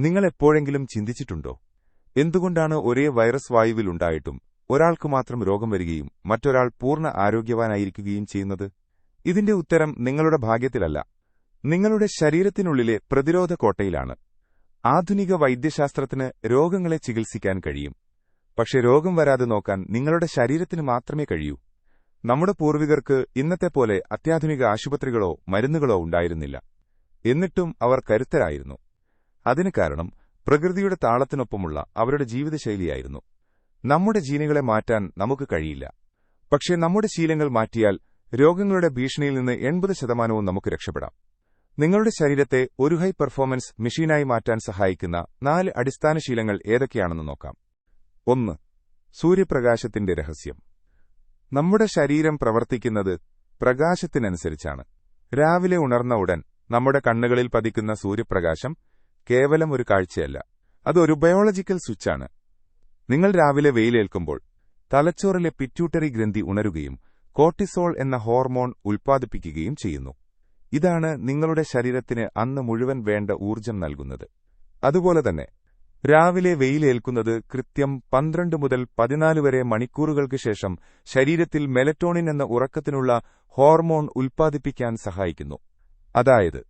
നിങ്ങൾ എപ്പോഴെങ്കിലും ചിന്തിച്ചിട്ടുണ്ടോ? എന്തുകൊണ്ടാണ് ഒരേ വൈറസ് വായുവിൽ ഉണ്ടായിട്ടും ഒരാൾക്ക് മാത്രം രോഗം വരികയും മറ്റൊരാൾ പൂർണ ആരോഗ്യവാനായിരിക്കുകയും ചെയ്യുന്നത്? ഇതിന്റെ ഉത്തരം നിങ്ങളുടെ ഭാഗ്യത്തിലല്ല. നിങ്ങളുടെ ശരീരത്തിനുള്ളിലെ പ്രതിരോധ കോട്ടയിലാണ്. ആധുനിക വൈദ്യശാസ്ത്രത്തിന് രോഗങ്ങളെ ചികിത്സിക്കാൻ കഴിയും. പക്ഷെ രോഗം വരാതെ നോക്കാൻ നിങ്ങളുടെ ശരീരത്തിന് മാത്രമേ കഴിയൂ. നമ്മുടെ പൂർവികർക്ക് ഇന്നത്തെ പോലെ അത്യാധുനിക ആശുപത്രികളോ മരുന്നുകളോ ഉണ്ടായിരുന്നില്ല. എന്നിട്ടും അവർ കരുത്തരായിരുന്നു. അതിന് കാരണം പ്രകൃതിയുടെ താളത്തിനൊപ്പമുള്ള അവരുടെ ജീവിതശൈലിയായിരുന്നു. നമ്മുടെ ജീനുകളെ മാറ്റാൻ നമുക്ക് കഴിയില്ല. പക്ഷേ നമ്മുടെ ശീലങ്ങൾ മാറ്റിയാൽ രോഗങ്ങളുടെ ഭീഷണിയിൽ നിന്ന് എൺപത് ശതമാനവും നമുക്ക് രക്ഷപ്പെടാം. നിങ്ങളുടെ ശരീരത്തെ ഒരു ഹൈ പെർഫോമൻസ് മെഷീനായി മാറ്റാൻ സഹായിക്കുന്ന നാല് അടിസ്ഥാന ശീലങ്ങൾ ഏതൊക്കെയാണെന്ന് നോക്കാം. ഒന്ന് സൂര്യപ്രകാശത്തിന്റെ രഹസ്യം. നമ്മുടെ ശരീരം പ്രവർത്തിക്കുന്നത് പ്രകാശത്തിനനുസരിച്ചാണ്. രാവിലെ ഉണർന്ന ഉടൻ നമ്മുടെ കണ്ണുകളിൽ പതിക്കുന്ന സൂര്യപ്രകാശം കേവലം ഒരു കാഴ്ചയല്ല. അതൊരു ബയോളജിക്കൽ സ്വിച്ചാണ് നിങ്ങൾ രാവിലെ വെയിലേൽക്കുമ്പോൾ തലച്ചോറിലെ പിറ്റ്യൂട്ടറി ഗ്രന്ഥി ഉണരുകയും കോർട്ടിസോൾ എന്ന ഹോർമോൺ ഉൽപ്പാദിപ്പിക്കുകയും ചെയ്യുന്നു. ഇതാണ് നിങ്ങളുടെ ശരീരത്തിന് അന്ന് മുഴുവൻ വേണ്ട ഊർജം നൽകുന്നത്. അതുപോലെ തന്നെ രാവിലെ വെയിലേൽക്കുന്നത് കൃത്യം പന്ത്രണ്ട് മുതൽ പതിനാല് വരെ മണിക്കൂറുകൾക്ക് ശേഷം ശരീരത്തിൽ മെലറ്റോണിൻ എന്ന ഉറക്കത്തിനുള്ള ഹോർമോൺ ഉൽപ്പാദിപ്പിക്കാൻ സഹായിക്കുന്നു. അതായത്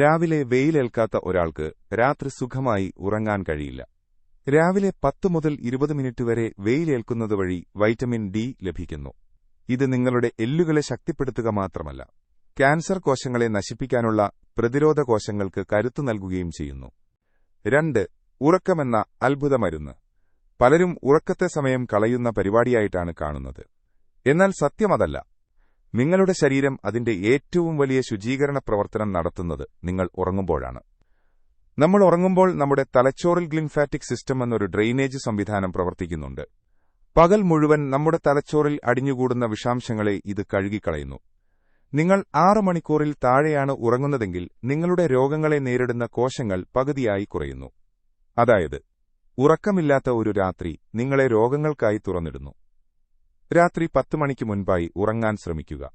രാവിലെ വെയിലേൽക്കാത്ത ഒരാൾക്ക് രാത്രി സുഖമായി ഉറങ്ങാൻ കഴിയില്ല. രാവിലെ പത്ത് മുതൽ ഇരുപത് മിനിറ്റ് വരെ വെയിലേൽക്കുന്നത് വഴി വൈറ്റമിൻ ഡി ലഭിക്കുന്നു. ഇത് നിങ്ങളുടെ എല്ലുകളെ ശക്തിപ്പെടുത്തുക മാത്രമല്ല ക്യാൻസർ കോശങ്ങളെ നശിപ്പിക്കാനുള്ള പ്രതിരോധ കോശങ്ങൾക്ക് കരുത്തു നൽകുകയും ചെയ്യുന്നു. രണ്ട് ഉറക്കമെന്ന അത്ഭുത മരുന്ന്. പലരും ഉറക്കത്തെ സമയം കളയുന്ന പരിപാടിയായിട്ടാണ് കാണുന്നത്. എന്നാൽ സത്യമതല്ല നിങ്ങളുടെ ശരീരം അതിന്റെ ഏറ്റവും വലിയ ശുചീകരണ പ്രവർത്തനം നടത്തുന്നത് നിങ്ങൾ ഉറങ്ങുമ്പോഴാണ്. നമ്മൾ ഉറങ്ങുമ്പോൾ നമ്മുടെ തലച്ചോറിൽ ഗ്ലിംഫാറ്റിക് സിസ്റ്റം എന്നൊരു ഡ്രെയിനേജ് സംവിധാനം പ്രവർത്തിക്കുന്നുണ്ട്. പകൽ മുഴുവൻ നമ്മുടെ തലച്ചോറിൽ അടിഞ്ഞുകൂടുന്ന വിഷാംശങ്ങളെ ഇത് കഴുകിക്കളയുന്നു. നിങ്ങൾ ആറ് മണിക്കൂറിൽ താഴെയാണ് ഉറങ്ങുന്നതെങ്കിൽ നിങ്ങളുടെ രോഗങ്ങളെ നേരിടുന്ന കോശങ്ങൾ പകുതിയായി കുറയുന്നു. അതായത് ഉറക്കമില്ലാത്ത ഒരു രാത്രി നിങ്ങളെ രോഗങ്ങൾക്കായി തുറന്നിടുന്നു. രാത്രി പത്ത് മണിക്ക് മുൻപായി ഉറങ്ങാൻ ശ്രമിക്കുക.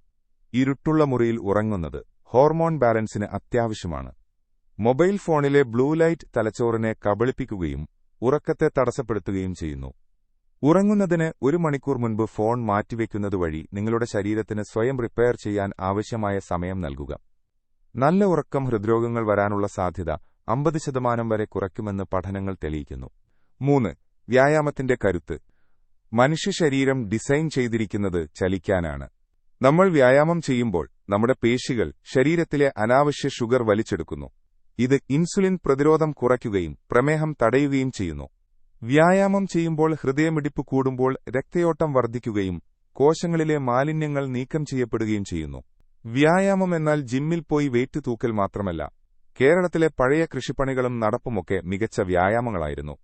ഇരുട്ടുള്ള മുറിയിൽ ഉറങ്ങുന്നത് ഹോർമോൺ ബാലൻസിന് അത്യാവശ്യമാണ്. മൊബൈൽ ഫോണിലെ ബ്ലൂ ലൈറ്റ് തലച്ചോറിനെ കബളിപ്പിക്കുകയും ഉറക്കത്തെ തടസ്സപ്പെടുത്തുകയും ചെയ്യുന്നു. ഉറങ്ങുന്നതിന് ഒരു മണിക്കൂർ മുൻപ് ഫോൺ മാറ്റിവെക്കുന്നത് വഴി നിങ്ങളുടെ ശരീരത്തിന് സ്വയം റിപ്പയർ ചെയ്യാൻ ആവശ്യമായ സമയം നൽകുക. നല്ല ഉറക്കം ഹൃദ്രോഗങ്ങൾ വരാനുള്ള സാധ്യത അമ്പത് ശതമാനം വരെ കുറയ്ക്കുമെന്ന് പഠനങ്ങൾ തെളിയിക്കുന്നു. മൂന്ന് വ്യായാമത്തിന്റെ കരുത്ത്. മനുഷ്യ ശരീരം ഡിസൈൻ ചെയ്തിരിക്കുന്നത് ചലിക്കാനാണ്. നമ്മൾ വ്യായാമം ചെയ്യുമ്പോൾ നമ്മുടെ പേശികൾ ശരീരത്തിലെ അനാവശ്യ ഷുഗർ വലിച്ചെടുക്കുന്നു. ഇത് ഇൻസുലിൻ പ്രതിരോധം കുറയ്ക്കുകയും പ്രമേഹം തടയുകയും ചെയ്യുന്നു. വ്യായാമം ചെയ്യുമ്പോൾ ഹൃദയമിടിപ്പ് കൂടുമ്പോൾ രക്തയോട്ടം വർദ്ധിക്കുകയും കോശങ്ങളിലെ മാലിന്യങ്ങൾ നീക്കം ചെയ്യപ്പെടുകയും ചെയ്യുന്നു. വ്യായാമം എന്നാൽ ജിമ്മിൽ പോയി വെയിറ്റ് തൂക്കൽ മാത്രമല്ല. കേരളത്തിലെ പഴയ കൃഷിപ്പണികളും നടപ്പുമൊക്കെ മികച്ച വ്യായാമങ്ങളായിരുന്നു.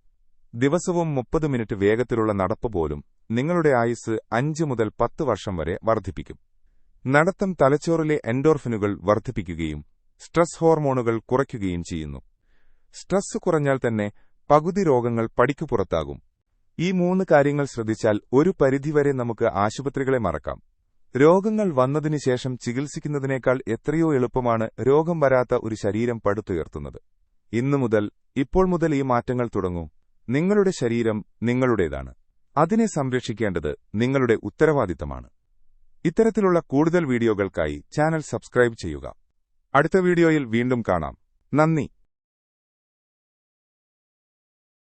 ദിവസവും മുപ്പത് മിനിറ്റ് വേഗത്തിലുള്ള നടപ്പ് പോലും നിങ്ങളുടെ ആയുസ് അഞ്ച് മുതൽ പത്ത് വർഷം വരെ വർദ്ധിപ്പിക്കും. നടത്തം തലച്ചോറിലെ എൻഡോർഫിനുകൾ വർദ്ധിപ്പിക്കുകയും സ്ട്രെസ് ഹോർമോണുകൾ കുറയ്ക്കുകയും ചെയ്യുന്നു. സ്ട്രെസ് കുറഞ്ഞാൽ തന്നെ പകുതി രോഗങ്ങൾ പടിക്കു പുറത്താകും. ഈ മൂന്ന് കാര്യങ്ങൾ ശ്രദ്ധിച്ചാൽ ഒരു പരിധിവരെ നമുക്ക് ആശുപത്രികളെ മറക്കാം. രോഗങ്ങൾ വന്നതിനു ശേഷം ചികിത്സിക്കുന്നതിനേക്കാൾ എത്രയോ എളുപ്പമാണ് രോഗം വരാത്ത ഒരു ശരീരം പടുത്തുയർത്തുന്നത്. ഇന്നു മുതൽ ഇപ്പോൾ മുതൽ ഈ മാറ്റങ്ങൾ തുടങ്ങൂ. നിങ്ങളുടെ ശരീരം നിങ്ങളുടേതാണ്. അതിനെ സംരക്ഷിക്കേണ്ടത് നിങ്ങളുടെ ഉത്തരവാദിത്തമാണ്. ഇത്തരത്തിലുള്ള കൂടുതൽ വീഡിയോകൾക്കായി ചാനൽ സബ്സ്ക്രൈബ് ചെയ്യുക. അടുത്ത വീഡിയോയിൽ വീണ്ടും കാണാം. നന്ദി.